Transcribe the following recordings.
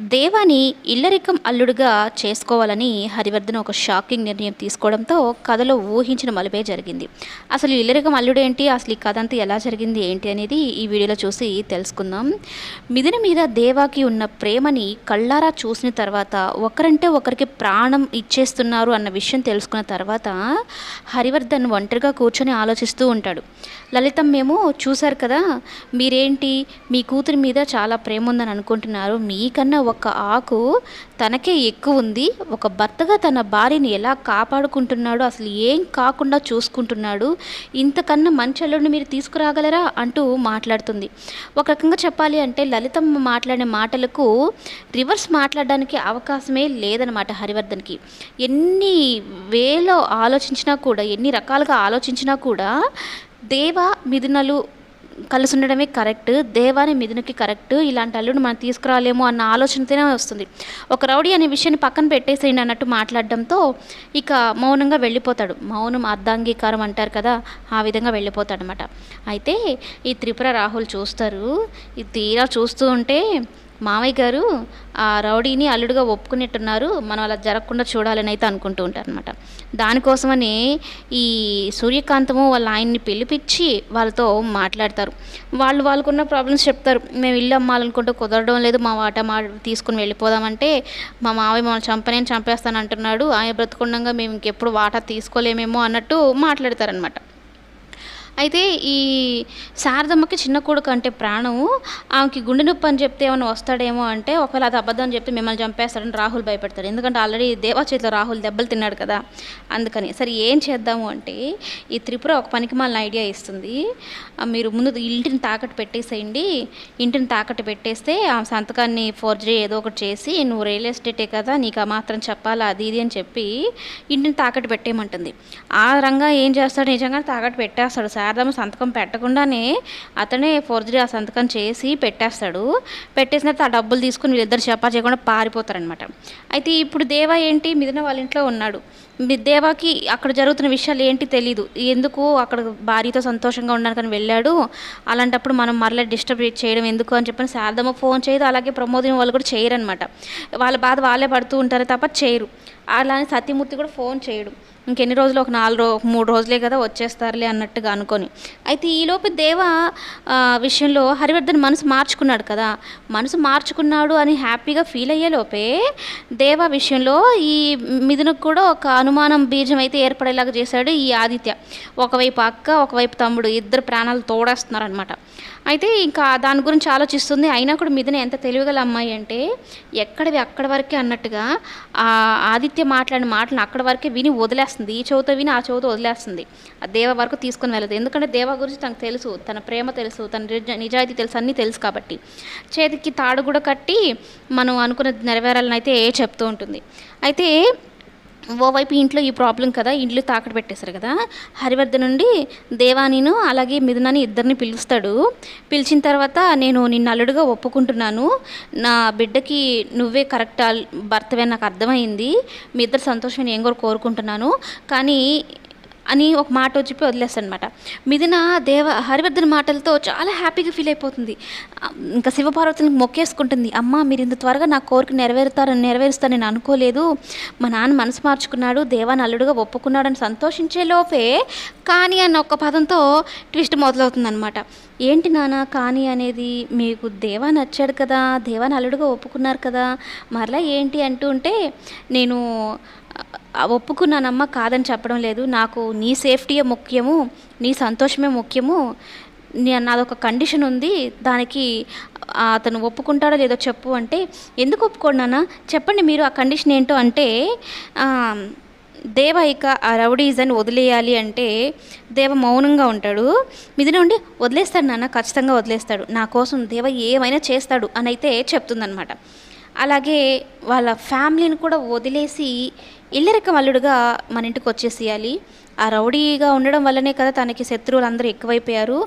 దేవాని ఇల్లరికం అల్లుడుగా చేసుకోవాలని హరివర్ధన్ ఒక షాకింగ్ నిర్ణయం తీసుకోవడంతో కథలో ఊహించిన మలుపే జరిగింది. అసలు ఇల్లరికం అల్లుడు ఏంటి అసలు ఈ కథ అంతా ఎలా జరిగింది? ఏంటి అనేది ఈ వీడియోలో చూసి తెలుసుకుందాం. మిథున మీద దేవాకి ఉన్న ప్రేమని కళ్ళారా చూసిన తర్వాత ఒకరంటే ఒకరికి ప్రాణం ఇచ్చేస్తున్నారు అన్న విషయం తెలుసుకున్న తర్వాత హరివర్ధన్ ఒంటరిగా కూర్చొని ఆలోచిస్తూ ఉంటాడు. లలితం మేము చూశారు కదా మీరేంటి? మీ కూతురి మీద చాలా ప్రేమ ఉందని అనుకుంటున్నారు. మీకన్నా ఒక ఆకు తనకే ఎక్కువ ఉంది. ఒక భర్తగా తన భార్యని ఎలా కాపాడుకుంటున్నాడు అసలు ఏం కాకుండా చూసుకుంటున్నాడు. ఇంతకన్నా మంచి అల్లుడిని మీరు తీసుకురాగలరా? అంటూ మాట్లాడుతుంది. ఒక రకంగా చెప్పాలి అంటే లలితమ్మ మాట్లాడే మాటలకు రివర్స్ మాట్లాడడానికి అవకాశమే లేదనమాట హరివర్ధన్కి. ఎన్ని వేలో ఆలోచించినా కూడా ఎన్ని రకాలుగా ఆలోచించినా కూడా దేవ మిథునలు కలిసి ఉండడమే కరెక్ట్ దేవాని మిథునకి కరెక్ట్ ఇలాంటి అల్లుడు మనం తీసుకురాలేమో అన్న ఆలోచనతోనే వస్తుంది. ఒక రౌడీ అనే విషయాన్ని పక్కన పెట్టేసేయండి అన్నట్టు మాట్లాడడంతో ఇక మౌనంగా వెళ్ళిపోతాడు. మౌనం అర్ధాంగీకారం అంటారు కదా ఆ విధంగా వెళ్ళిపోతాడు అనమాట అయితే ఈ త్రిపుర రాహుల్ చూస్తారు. ఈ తీరా చూస్తూ ఉంటే మామయ్య గారు ఆ రౌడీని అల్లుడుగా ఒప్పుకునేట్టున్నారు. మనం అలా జరగకుండా చూడాలని అయితే అనుకుంటూ ఉంటారనమాట దానికోసమని ఈ సూర్యకాంతము వాళ్ళ ఆయన్ని పిలిపించి వాళ్ళతో మాట్లాడతారు. వాళ్ళు వాళ్ళకున్న ప్రాబ్లమ్స్ చెప్తారు. మేము ఇల్లు అమ్మాలనుకుంటే కుదరడం లేదు. మా వాటా మా తీసుకుని వెళ్ళిపోదామంటే మా మావయ్య మమ్మల్ని చంపనేని చంపేస్తాను అంటున్నాడు ఆయన బ్రతుకుండగా మేము ఇంకెప్పుడు వాటా తీసుకోలేమేమో అన్నట్టు మాట్లాడతారనమాట అయితే ఈ శారదమ్మకి చిన్న కొడుకు అంటే ప్రాణము ఆమెకి గుండె నొప్పి అని చెప్తే ఏమైనా వస్తాడేమో అంటే ఒకవేళ అది అబద్ధం అని చెప్తే మిమ్మల్ని చంపేస్తాడని రాహుల్ భయపెడతాడు. ఎందుకంటే ఆల్రెడీ దేవా చేతిలో రాహుల్ దెబ్బలు తిన్నాడు కదా. అందుకని సరే ఏం చేద్దాము అంటే ఈ త్రిపుర ఒక పనికి మాలిన ఐడియా ఇస్తుంది. మీరు ముందు ఇంటిని తాకట్టు పెట్టేసేయండి. ఇంటిని తాకట్టు పెట్టేస్తే ఆ సంతకాన్ని ఫోర్జరీ ఏదో ఒకటి చేసి నువ్వు రియల్ ఎస్టేటే కదా నీకు ఆ మాత్రం చెప్పాలా అది ఇది అని చెప్పి ఇంటిని తాకట్టు పెట్టేయమంటుంది. ఆ రంగా ఏం చేస్తాడు? నిజంగా తాకట్టు పెట్టేస్తాడు సార్. శారదమ్మ సంతకం పెట్టకుండానే అతనే ఫోర్జరీ ఆ సంతకం చేసి పెట్టేస్తాడు. పెట్టేసిన తర్వాత ఆ డబ్బులు తీసుకుని వీళ్ళిద్దరు చెప్పా చేయకుండా పారిపోతారనమాట అయితే ఇప్పుడు దేవా ఏంటి? మిదన వాళ్ళ ఇంట్లో ఉన్నాడు. మీ దేవాకి అక్కడ జరుగుతున్న విషయాలు ఏంటి తెలీదు. ఎందుకు అక్కడ భార్యతో సంతోషంగా ఉండడానికి వెళ్ళాడు? అలాంటప్పుడు మనం మరలా డిస్టర్బ్ చేయడం ఎందుకు అని చెప్పని శారదమ్మ ఫోన్ చేయదు. అలాగే ప్రమోదిని వాళ్ళు కూడా చేయరనమాట వాళ్ళ బాధ వాళ్ళే పడుతూ ఉంటారు తప్ప చేయరు. అలానే సత్యమూర్తి కూడా ఫోన్ చేయడు. ఇంకెన్ని రోజులు? ఒక నాలుగు రో మూడు రోజులే కదా వచ్చేస్తారులే అన్నట్టుగా అనుకొని. అయితే ఈలోపు దేవ విషయంలో హరివర్ధన్ మనసు మార్చుకున్నాడు కదా. మనసు మార్చుకున్నాడు అని హ్యాపీగా ఫీల్ అయ్యే లోపే దేవ విషయంలో ఈ మిథునకు కూడా ఒక అనుమానం బీజం అయితే ఏర్పడేలాగా చేశాడు ఈ ఆదిత్య. ఒకవైపు అక్క ఒకవైపు తమ్ముడు ఇద్దరు ప్రాణాలు తోడేస్తున్నారనమాట అయితే ఇంకా దాని గురించి ఆలోచిస్తుంది. అయినా కూడా మిథున ఎంత తెలివిగల అమ్మాయి అంటే ఎక్కడివి అక్కడి వరకే అన్నట్టుగా ఆ ఆదిత్య మాట్లాడిన మాటలను అక్కడ వరకే విని వదిలేస్తుంది ఈ చవిత విని ఆ చవిత వదిలేస్తుంది. ఆ దేవ వరకు తీసుకొని వెళ్ళదు. ఎందుకంటే దేవ గురించి తనకు తెలుసు. తన ప్రేమ తెలుసు. తన నిజ నిజాయితీ తెలుసు. అన్నీ తెలుసు కాబట్టి. చేతికి తాడు కూడా కట్టి మనం అనుకున్న నెరవేరాలని అయితే చెప్తూ ఉంటుంది. అయితే ఓవైపు ఇంట్లో ఈ ప్రాబ్లం కదా ఇంట్లో తాకట్టు పెట్టేశారు కదా. హరివర్ధన్ నుండి దేవానిను అలాగే మిథునాని ఇద్దరిని పిలుస్తాడు. పిలిచిన తర్వాత నేను నిన్ను అల్లుడుగా ఒప్పుకుంటున్నాను. నా బిడ్డకి నువ్వే కరెక్ట్ భర్తవే నాకు అర్థమైంది. మీ ఇద్దరు సంతోషం నేను కూడా కోరుకుంటున్నాను. కానీ అని ఒక మాట చెప్పి వదిలేస్తాను అనమాట మిథున దేవ హరివర్ధన్ మాటలతో చాలా హ్యాపీగా ఫీల్ అయిపోతుంది. ఇంకా శివపార్వతులకు మొక్కేసుకుంటుంది. అమ్మ మీరు ఇంత త్వరగా నా కోరిక నెరవేరుతారని నెరవేరుస్తారని నేను అనుకోలేదు. మా నాన్న మనసు మార్చుకున్నాడు దేవాన్ని అల్లుడుగా ఒప్పుకున్నాడని సంతోషించే లోపే కానీ అన్న ఒక పదంతో ట్విస్ట్ మొదలవుతుందనమాట ఏంటి నాన్న కానీ అనేది మీకు దేవా నచ్చాడు కదా దేవాన్ని అల్లుడుగా ఒప్పుకున్నారు కదా మరలా ఏంటి అంటూ ఉంటే నేను ఒప్పుకున్నానమ్మా కాదని చెప్పడం లేదు. నాకు నీ సేఫ్టీయే ముఖ్యము నీ సంతోషమే ముఖ్యము. నాదొక కండిషన్ ఉంది. దానికి అతను ఒప్పుకుంటాడో లేదో చెప్పు అంటే ఎందుకు ఒప్పుకున్నానా చెప్పండి మీరు ఆ కండిషన్ ఏంటో అంటే దేవ ఇక ఆ రౌడీజన్ వదిలేయాలి అంటే దేవ మౌనంగా ఉంటాడు. మీది ఉండి వదిలేస్తాడు నాన్న ఖచ్చితంగా వదిలేస్తాడు. నా కోసం దేవ ఏమైనా చేస్తాడు అని అయితే చెప్తుందనమాట అలాగే వాళ్ళ ఫ్యామిలీని కూడా వదిలేసి ఇల్లరిక అల్లుడుగా మన ఇంటికి వచ్చేసేయాలి. ఆ రౌడీగా ఉండడం వల్లనే కదా తనకి శత్రువులు అందరూ ఎక్కువైపోయారు.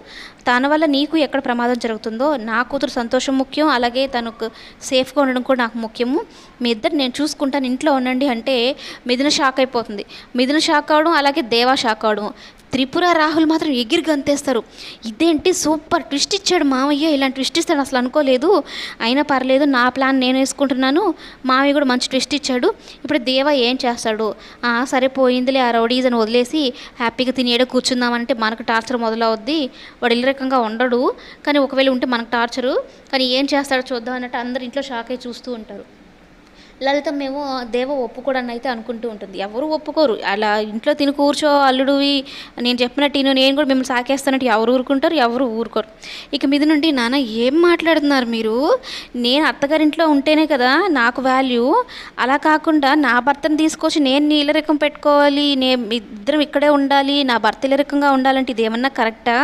తన వల్ల నీకు ఎక్కడ ప్రమాదం జరుగుతుందో నా కూతురు సంతోషం ముఖ్యం అలాగే తనకు సేఫ్గా ఉండడం కూడా నాకు ముఖ్యము. మీ ఇద్దరు నేను చూసుకుంటాను ఇంట్లో ఉండండి అంటే మిథున షాక్ అయిపోతుంది. మిథున షాక్ అవడం అలాగే దేవా షాక్ అవడం. త్రిపుర రాహుల్ మాత్రం ఎగిరి గంతేస్తారు. ఇదేంటి సూపర్ ట్విస్ట్ ఇచ్చాడు మామయ్య ఇలాంటి ట్విస్ట్ ఇస్తాడు. అసలు అనుకోలేదు. అయినా పర్లేదు. నా ప్లాన్ నేను వేసుకుంటున్నాను. మామయ్య కూడా మంచి ట్విస్ట్ ఇచ్చాడు. ఇప్పుడు దేవ ఏం చేస్తాడు? సరే పోయిందిలే. ఆ రౌడీస్ అని వదిలేసి హ్యాపీగా తినేడో కూర్చుందామంటే మనకు టార్చర్ మొదలవుద్ది. వాడు ఇల్లరకంగా ఉండడు. కానీ ఒకవేళ ఉంటే మనకు టార్చరు. కానీ ఏం చేస్తాడో చూద్దాం అన్నట్టు అందరు ఇంట్లో షాక్ అయి చూస్తూ ఉంటారు. లలిత మేము దేవ ఒప్పుకోడని అయితే అనుకుంటూ ఉంటుంది. ఎవరు ఒప్పుకోరు. అలా ఇంట్లో తిని కూర్చో అల్లుడువి నేను చెప్పినట్టు నేను నేను కూడా మిమ్మల్ని సాకేస్తానంటే ఎవరు ఊరుకుంటారు? ఎవరు ఊరుకోరు. ఇక మీద నుండి నాన్న ఏం మాట్లాడుతున్నారు మీరు? నేను అత్తగారింట్లో ఉంటేనే కదా నాకు వాల్యూ అలా కాకుండా నా భర్తను తీసుకొచ్చి నేను నీ పెట్టుకోవాలి నేను ఇద్దరం ఇక్కడే ఉండాలి నా భర్త ఇల్లరికంగా ఉండాలంటే ఇది ఏమన్నా కరెక్టా?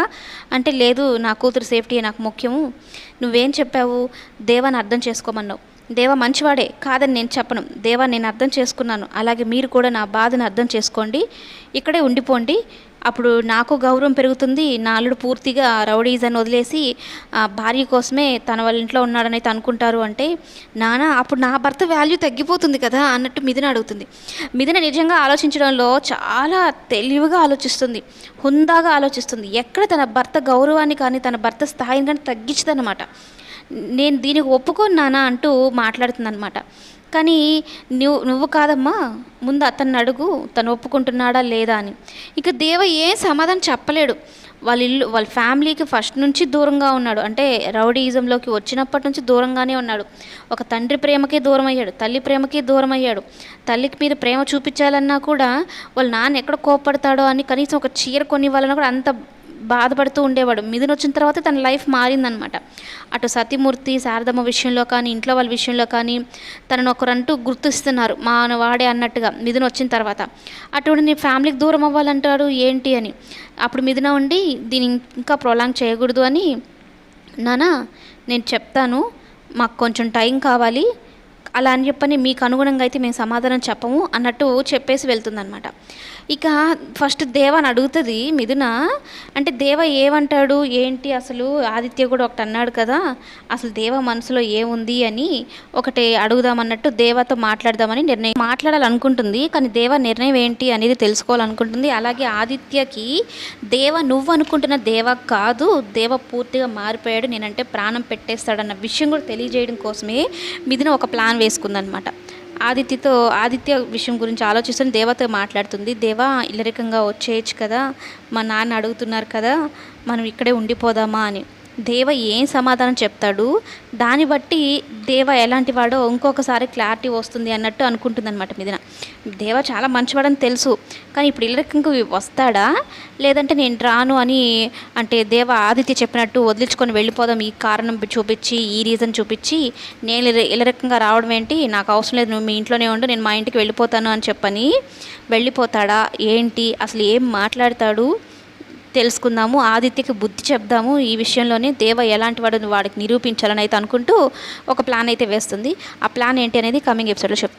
అంటే లేదు నా కూతురు సేఫ్టీ నాకు ముఖ్యము. నువ్వేం చెప్పావు? దేవాన్ని అర్థం చేసుకోమన్నావు. దేవ మంచివాడే కాదని నేను చెప్పను. దేవా నేను అర్థం చేసుకున్నాను. అలాగే మీరు కూడా నా బాధను అర్థం చేసుకోండి. ఇక్కడే ఉండిపోండి. అప్పుడు నాకు గౌరవం పెరుగుతుంది. నా అల్లుడు పూర్తిగా రౌడీస్ వదిలేసి ఆ భార్య కోసమే తన వాళ్ళ ఇంట్లో ఉన్నాడని అనుకుంటారు అంటే నాన్న అప్పుడు నా భర్త వాల్యూ తగ్గిపోతుంది కదా అన్నట్టు మిథున అడుగుతుంది. మిథున నిజంగా ఆలోచించడంలో చాలా తెలివిగా ఆలోచిస్తుంది. హుందాగా ఆలోచిస్తుంది. ఎక్కడ తన భర్త గౌరవాన్ని కానీ తన భర్త స్థాయిని కానీ తగ్గించదనమాట నేను దీనికి ఒప్పుకున్నానా అంటూ మాట్లాడుతుందనమాట కానీ నువ్వు నువ్వు కాదమ్మా ముందు అతన్ని అడుగు తను ఒప్పుకుంటున్నాడా లేదా అని. ఇక దేవ ఏం సమాధానం చెప్పలేడు. వాళ్ళ ఇల్లు వాళ్ళ ఫ్యామిలీకి ఫస్ట్ నుంచి దూరంగా ఉన్నాడు. అంటే రౌడీయిజంలోకి వచ్చినప్పటి నుంచి దూరంగానే ఉన్నాడు. ఒక తండ్రి ప్రేమకే దూరం అయ్యాడు తల్లి ప్రేమకే దూరం అయ్యాడు తల్లికి మీద ప్రేమ చూపించాలన్నా కూడా వాళ్ళ నాన్న ఎక్కడ కోపడతాడో అని కనీసం ఒక చీర కొని కూడా అంత బాధపడుతూ ఉండేవాడు. మిథున్ వచ్చిన తర్వాత తన లైఫ్ మారిందనమాట. అటు సతీమూర్తి శారదమ్మ విషయంలో కానీ ఇంట్లో వాళ్ళ విషయంలో కానీ తనను ఒకరంటూ గుర్తిస్తున్నారు. మా వాడే అన్నట్టుగా మిథున్ వచ్చిన తర్వాత అటువంటి నీ ఫ్యామిలీకి దూరం అవ్వాలంటాడు ఏంటి అని. అప్పుడు మిథున ఉండి దీని ఇంకా ప్రొలాంగ్ చేయకూడదు అని నానా నేను చెప్తాను. మాకు కొంచెం టైం కావాలి. అలా అని చెప్పని మీకు అనుగుణంగా అయితే మేము సమాధానం చెప్పము అన్నట్టు చెప్పేసి వెళ్తుందనమాట ఇక ఫస్ట్ దేవాని అడుగుతుంది మిథున అంటే దేవ ఏమంటాడు? ఏంటి అసలు? ఆదిత్య కూడా ఒకటి అన్నాడు కదా అసలు దేవ మనసులో ఏముంది అని ఒకటి అడుగుదామన్నట్టు దేవతో మాట్లాడదామని నిర్ణయం మాట్లాడాలనుకుంటుంది. కానీ దేవ నిర్ణయం ఏంటి అనేది తెలుసుకోవాలనుకుంటుంది. అలాగే ఆదిత్యకి దేవ నువ్వు అనుకుంటున్న దేవ కాదు దేవ పూర్తిగా మారిపోయాడు నేనంటే ప్రాణం పెట్టేస్తాడన్న విషయం కూడా తెలియజేయడం కోసమే మిథున ఒక ప్లాన్ వేసుకుందనమాట. ఆదిత్యతో ఆదిత్య విషయం గురించి ఆలోచిస్తుంది దేవతో మాట్లాడుతుంది. దేవా ఇల్లరికంగా వచ్చేయచ్చు కదా. మా నాన్న అడుగుతున్నారు కదా. మనం ఇక్కడే ఉండిపోదామా అని. దేవ ఏం సమాధానం చెప్తాడు? దాన్ని బట్టి దేవ ఎలాంటి వాడో ఇంకొకసారి క్లారిటీ వస్తుంది అన్నట్టు అనుకుంటుందన్నమాట మిదిన దేవ చాలా మంచివాడని తెలుసు కానీ ఇప్పుడు ఇల్లరికంగా వస్తాడా? లేదంటే నేను రాను అని అంటే దేవ ఆదిత్య చెప్పినట్టు వదిలించుకొని వెళ్ళిపోదాం ఈ కారణం చూపించి ఈ రీజన్ చూపించి నేను ఇల్ల- రావడం ఏంటి? నాకు అవసరం లేదు నువ్వు మీ ఇంట్లోనే ఉండు నేను మా ఇంటికి వెళ్ళిపోతాను అని చెప్పని వెళ్ళిపోతాడా? ఏంటి? అసలు ఏం మాట్లాడతాడు? తెలుసుకుందాము ఆదిత్యకి బుద్ధి చెప్దాము. ఈ విషయంలోనే దేవ ఎలాంటి వాడు వాడికి నిరూపించాలని అయితే అనుకుంటూ ఒక ప్లాన్ అయితే వేస్తుంది. ఆ ప్లాన్ ఏంటి అనేది కమింగ్ ఎపిసోడ్లో చెప్పుకుందాం.